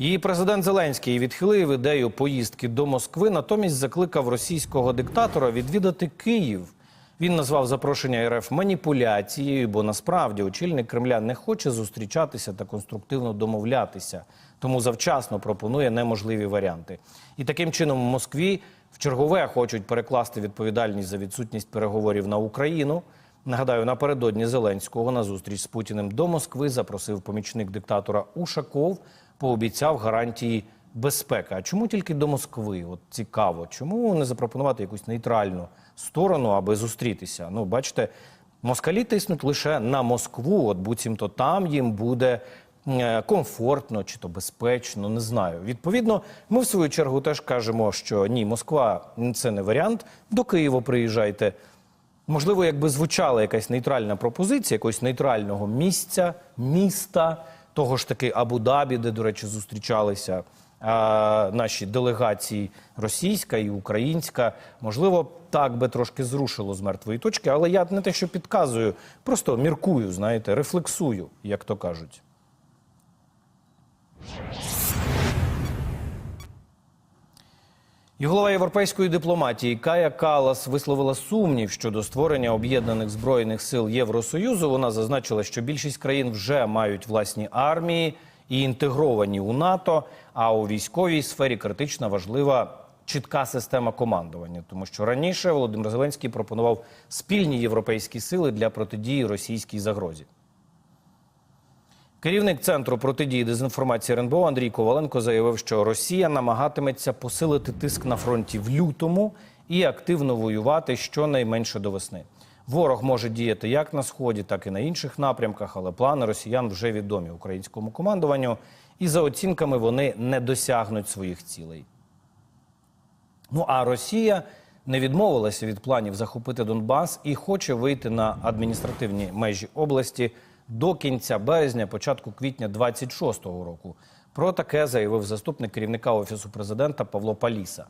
Її президент Зеленський відхилив ідею поїздки до Москви, натомість закликав російського диктатора відвідати Київ. Він назвав запрошення РФ маніпуляцією, бо насправді очільник Кремля не хоче зустрічатися та конструктивно домовлятися, тому завчасно пропонує неможливі варіанти. І таким чином в Москві в чергове хочуть перекласти відповідальність за відсутність переговорів на Україну. Нагадаю, напередодні Зеленського на зустріч з Путіним до Москви запросив помічник диктатора Ушаков, пообіцяв гарантії безпеки. А чому тільки до Москви? От цікаво, чому не запропонувати якусь нейтральну сторону, аби зустрітися? Ну, бачите, москалі тиснуть лише на Москву. От буцімто там їм буде. е, Комфортно чи то безпечно, не знаю. Відповідно, ми в свою чергу теж кажемо, що ні, Москва це не варіант. До Києва приїжджайте. Можливо, якби звучала якась нейтральна пропозиція, якогось нейтрального місця, міста, того ж таки Абу-Дабі, де, до речі, зустрічалися а, наші делегації російська і українська. Можливо, так би трошки зрушило з мертвої точки, але я не те, що підказую, просто міркую, знаєте, рефлексую, як то кажуть. І голова європейської дипломатії Кая Калас висловила сумнів щодо створення об'єднаних збройних сил Євросоюзу. Вона зазначила, що більшість країн вже мають власні армії і інтегровані у НАТО. А у військовій сфері критично важлива чітка система командування, тому що раніше Володимир Зеленський пропонував спільні європейські сили для протидії російській загрозі. Керівник центру протидії дезінформації РНБО Андрій Коваленко заявив, що Росія намагатиметься посилити тиск на фронті в лютому і активно воювати щонайменше до весни. Ворог може діяти як на сході, так і на інших напрямках, але плани росіян вже відомі українському командуванню, і за оцінками вони не досягнуть своїх цілей. Ну а Росія не відмовилася від планів захопити Донбас і хоче вийти на адміністративні межі області до кінця березня, початку квітня 26-го року. Про таке заявив заступник керівника офісу президента Павло Паліса.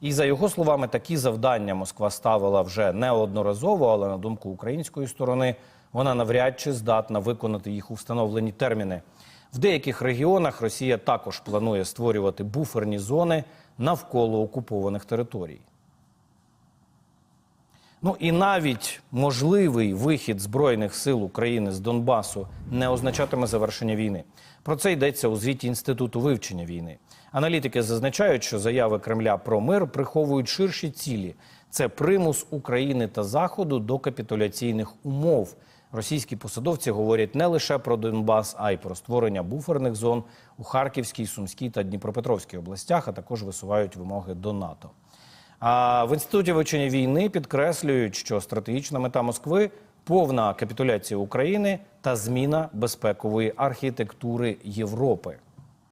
І за його словами, такі завдання Москва ставила вже неодноразово, але на думку української сторони, вона навряд чи здатна виконати їх у встановлені терміни. В деяких регіонах Росія також планує створювати буферні зони навколо окупованих територій. Ну і навіть можливий вихід збройних сил України з Донбасу не означатиме завершення війни. Про це йдеться у звіті інституту вивчення війни. Аналітики зазначають, що заяви Кремля про мир приховують ширші цілі: це примус України та Заходу до капітуляційних умов. Російські посадовці говорять не лише про Донбас, а й про створення буферних зон у Харківській, Сумській та Дніпропетровській областях, а також висувають вимоги до НАТО. А в інституті вивчення війни підкреслюють, що стратегічна мета Москви повна капітуляція України та зміна безпекової архітектури Європи.